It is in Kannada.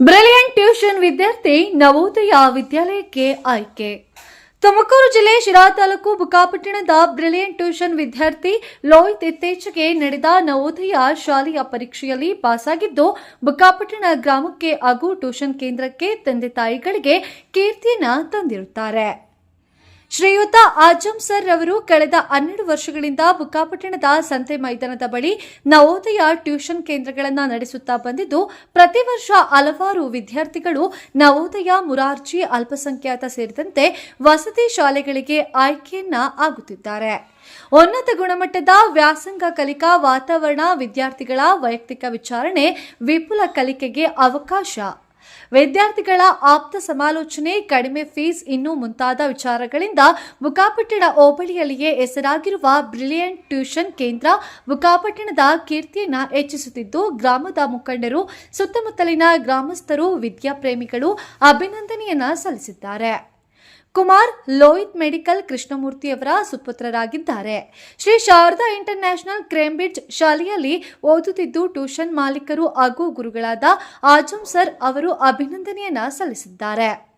ಬ್ರಿಲಿಯಂಟ್ ಟ್ಯೂಷನ್ ವಿದ್ಯಾರ್ಥಿ ನವೋದಯ ವಿದ್ಯಾಲಯಕ್ಕೆ ಆಯ್ಕೆ. ತುಮಕೂರು ಜಿಲ್ಲೆ ಶಿರಾ ತಾಲೂಕು ಬುಕಾಪಟ್ಟಣದ ಬ್ರಿಲಿಯಂಟ್ ಟ್ಯೂಷನ್ ವಿದ್ಯಾರ್ಥಿ ಲೋಹಿತ್ ಇತ್ತೀಚೆಗೆ ನಡೆದ ನವೋದಯ ಶಾಲೆಯ ಪರೀಕ್ಷೆಯಲ್ಲಿ ಪಾಸಾಗಿದ್ದು, ಬುಕಾಪಟ್ಟಣ ಗ್ರಾಮಕ್ಕೆ ಹಾಗೂ ಟ್ಯೂಷನ್ ಕೇಂದ್ರಕ್ಕೆ ತಂದೆ ತಾಯಿಗಳಿಗೆ ಕೀರ್ತಿಯನ್ನ ತಂದಿರುತ್ತಾರೆ. ಶ್ರೀಯುತ ಆಜಂ ಸರ್ ರವರು ಕಳೆದ ಹನ್ನೆರಡು ವರ್ಷಗಳಿಂದ ಬುಕ್ಕಾಪಟ್ಟಣದ ಸಂತೆ ಮೈದಾನದ ಬಳಿ ನವೋದಯ ಟ್ಯೂಷನ್ ಕೇಂದ್ರಗಳನ್ನು ನಡೆಸುತ್ತಾ ಬಂದಿದ್ದು, ಪ್ರತಿ ವರ್ಷ ಹಲವಾರು ವಿದ್ಯಾರ್ಥಿಗಳು ನವೋದಯ ಮುರಾರ್ಜಿ ಅಲ್ಪಸಂಖ್ಯಾತ ಸೇರಿದಂತೆ ವಸತಿ ಶಾಲೆಗಳಿಗೆ ಆಯ್ಕೆಯನ್ನ ಆಗುತ್ತಿದ್ದಾರೆ. ಉನ್ನತ ಗುಣಮಟ್ಟದ ವ್ಯಾಸಂಗ ಕಲಿಕಾ ವಾತಾವರಣ ವಿದ್ಯಾರ್ಥಿಗಳ ವೈಯಕ್ತಿಕ ವಿಚಾರಣೆ ವಿಪುಲ ಕಲಿಕೆಗೆ ಅವಕಾಶ ವಿದ್ಯಾರ್ಥಿಗಳ ಆಪ್ತ ಸಮಾಲೋಚನೆ, ಕಡಿಮೆ ಫೀಸ್, ಇನ್ನೂ ಮುಂತಾದ ವಿಚಾರಗಳಿಂದ ಬುಕ್ಕಾಪಟ್ಟಣ ಹೋಬಳಿಯಲ್ಲಿಯೇ ಹೆಸರಾಗಿರುವ ಬ್ರಿಲಿಯಂಟ್ ಟ್ಯೂಷನ್ ಕೇಂದ್ರ ಮುಕಾಪಟ್ಟಣದ ಕೀರ್ತಿಯನ್ನ ಹೆಚ್ಚಿಸುತ್ತಿದ್ದು, ಗ್ರಾಮದ ಮುಖಂಡರು, ಸುತ್ತಮುತ್ತಲಿನ ಗ್ರಾಮಸ್ಥರು, ವಿದ್ಯಾಪ್ರೇಮಿಗಳು ಅಭಿನಂದನೆಯನ್ನ ಸಲ್ಲಿಸಿದ್ದಾರೆ. ಕುಮಾರ್ ಲೋಹಿತ್ ಮೆಡಿಕಲ್ ಕೃಷ್ಣಮೂರ್ತಿಯವರ ಸುಪುತ್ರರಾಗಿದ್ದಾರೆ. ಶ್ರೀ ಶಾರದಾ ಇಂಟರ್ನ್ಯಾಷನಲ್ ಕ್ರೇಂಬ್ರಿಡ್ಜ್ ಶಾಲೆಯಲ್ಲಿ ಓದುತ್ತಿದ್ದು ಟ್ಯೂಷನ್ ಮಾಲೀಕರು ಹಾಗೂ ಗುರುಗಳಾದ ಆಜಂ ಸರ್ ಅವರು ಅಭಿನಂದನೆಯನ್ನ ಸಲ್ಲಿಸಿದ್ದಾರೆ.